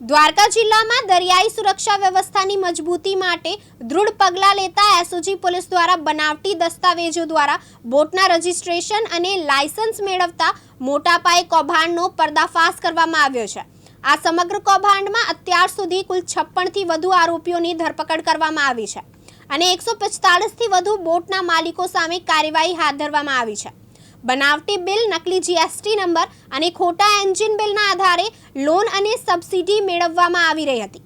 દ્વારકા જિલ્લામાં દરિયાઈ સુરક્ષા વ્યવસ્થાની મજબૂતી માટે દૃઢ પગલાં લેતા એસઓજી પોલીસ દ્વારા બનાવટી દસ્તાવેજો દ્વારા બોટના રજીસ્ટ્રેશન અને લાયસન્સ મેળવતા મોટા પાયે કૌભાંડનો પર્દાફાશ કરવામાં આવ્યો છે. આ સમગ્ર કૌભાંડમાં અત્યાર સુધી કુલ છપ્પનથી વધુ આરોપીઓની ધરપકડ કરવામાં આવી છે અને એકસો પિસ્તાળીસથી વધુ બોટના માલિકો સામે કાર્યવાહી હાથ ધરવામાં આવી છે. બનાવટી બિલ નકલી જીએસટી નંબર અને ખોટા એન્જિન બિલના આધારે લોન અને સબસિડી મેળવવામાં આવી રહી હતી.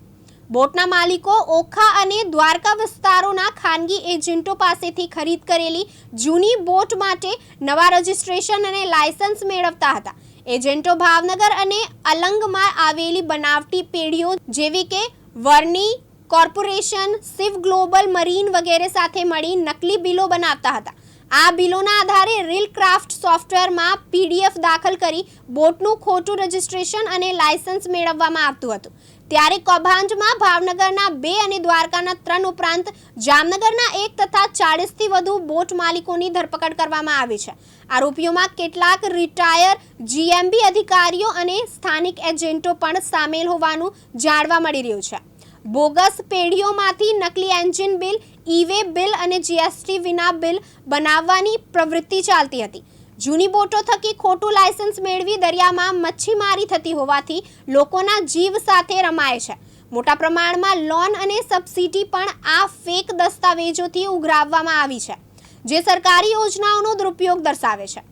બોટના માલિકો ઓખા અને દ્વારકા વિસ્તારોના ખાનગી એજન્ટો પાસેથી ખરીદ કરેલી જૂની બોટ માટે નવા રજિસ્ટ્રેશન અને લાયસન્સ મેળવતા હતા. એજન્ટો ભાવનગર અને અલંગમાં આવેલી બનાવટી પેઢીઓ જેવી કે વર્ની કોર્પોરેશન, સિવ ગ્લોબલ મરીન વગેરે સાથે મળી નકલી બિલો બનાવતા હતા. આ બિલોના આધારે રીલ ક્રાફ્ટ સોફ્ટવેરમાં પીડીએફ દાખલ કરી બોટનું ખોટું રજિસ્ટ્રેશન અને લાયસન્સ મેળવવામાં આવતું હતું. ત્યારે કૌભાંડમાં ભાવનગરના બે અને દ્વારકાના ત્રણ ઉપરાંત જામનગરના એક તથા ચાળીસથી વધુ બોટ માલિકોની ધરપકડ કરવામાં આવી છે. આરોપીઓમાં કેટલાક રિટાયર જીએમબી અધિકારીઓ અને સ્થાનિક એજન્ટો પણ સામેલ હોવાનું જાણવા મળી રહ્યું છે. બોગસ પેઢીઓમાંથી નકલી engine bill e way bill અને જીએસટી વિના બિલ બનાવવાની પ્રવૃત્તિ ચાલતી હતી. જૂની બોટો થકી ખોટું લાયસન્સ મેળવી દરિયામાં મચ્છીમારી થતી હોવાથી લોકોના જીવ સાથે રમાય છે. મોટા પ્રમાણમાં લોન અને સબસિડી પણ આ ફેક દસ્તાવેજોથી ઉઘરાવવામાં આવી છે, જે સરકારી યોજનાઓનો દુરુપયોગ દર્શાવે છે.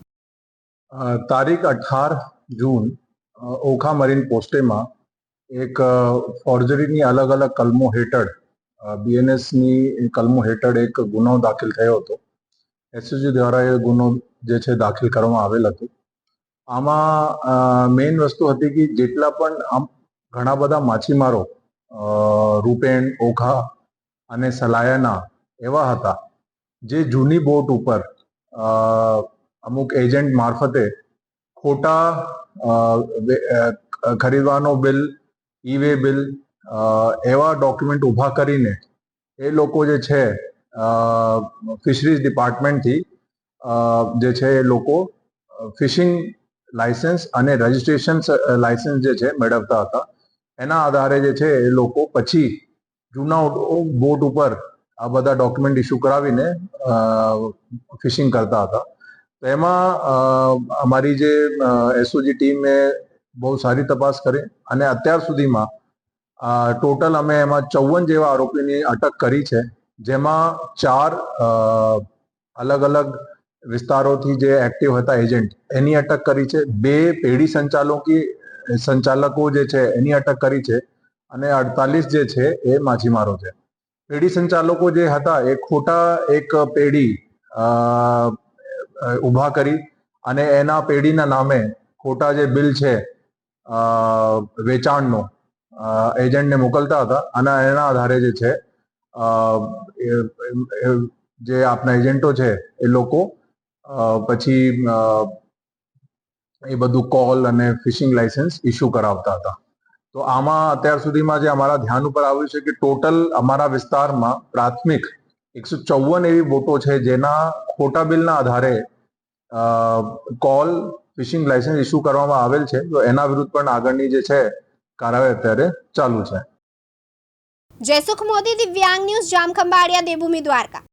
તારીખ અઠાર જૂન ઓખા મરીન પોસ્ટેમાં એક ફોર્જરીની અલગ અલગ કલમો હેઠળ બીએનએસની કલમો હેઠળ એક ગુનો દાખલ થયો હતો. એસએસજી દ્વારા એ ગુનો જે છે દાખલ કરવામાં આવેલ હતો. આમાં મેઇન વસ્તુ હતી કે જેટલા પણ આમ ઘણા બધા માછીમારો રૂપેણ ઓખા અને સલાયાના એવા હતા, જે જૂની બોટ ઉપર અમુક એજન્ટ મારફતે ખોટા ખરીદવાનો બિલ ઈ વે બિલ એવા ડોક્યુમેન્ટ ઊભા કરીને એ લોકો જે છે ફિશરીઝ ડિપાર્ટમેન્ટથી જે છે એ લોકો ફિશિંગ લાયસન્સ અને રજિસ્ટ્રેશન લાયસન્સ જે છે મેળવતા હતા. એના આધારે જે છે એ લોકો પછી જૂના બોટ ઉપર આ બધા ડોક્યુમેન્ટ ઇસ્યુ કરાવીને ફિશિંગ કરતા હતા. તો એમાં અમારી જે એસઓજી ટીમે બહુ સારી તપાસ કરી અને અત્યાર સુધીમાં ટોટલ અમે એમાં ચૌવન જેવા આરોપીની અટક કરી છે, જેમાં ચાર અલગ અલગ વિસ્તારોથી જે એક્ટિવ હતા એજન્ટ એની અટક કરી છે. બે પેઢી સંચાલકી સંચાલકો જે છે, એની અટક કરી છે અને અડતાલીસ જે છે, એ માછીમારો છે. પેઢી સંચાલકો જે હતા, એ ખોટા એક પેઢી ઊભા કરી અને એના પેઢીના નામે ખોટા જે બિલ છે વેચાણનો એજન્ટને મોકલતા હતા. અને એના આધારે જે છે જે આપના એજન્ટો છે, એ લોકો પછી એ બધું કોલ અને ફિશિંગ લાયસન્સ ઇસ્યુ કરાવતા હતા. તો આમાં અત્યાર સુધીમાં જે અમારા ધ્યાન ઉપર આવ્યું છે કે ટોટલ અમારા વિસ્તારમાં પ્રાથમિક એકસો ચૌવન એવી બોટો છે, જેના ખોટા બિલના આધારે કોલ ફિશિંગ લાયસન્સ ઇસ્યુ કરવામાં આવેલ છે. તો એના વિરુદ્ધ પણ આગળની જે છે કાર્યવાહી અત્યારે ચાલુ છે. જયસુખ મોદી દિવ્યાંગ ન્યૂઝ જામખંભાળિયા દેવભૂમિ દ્વારકા.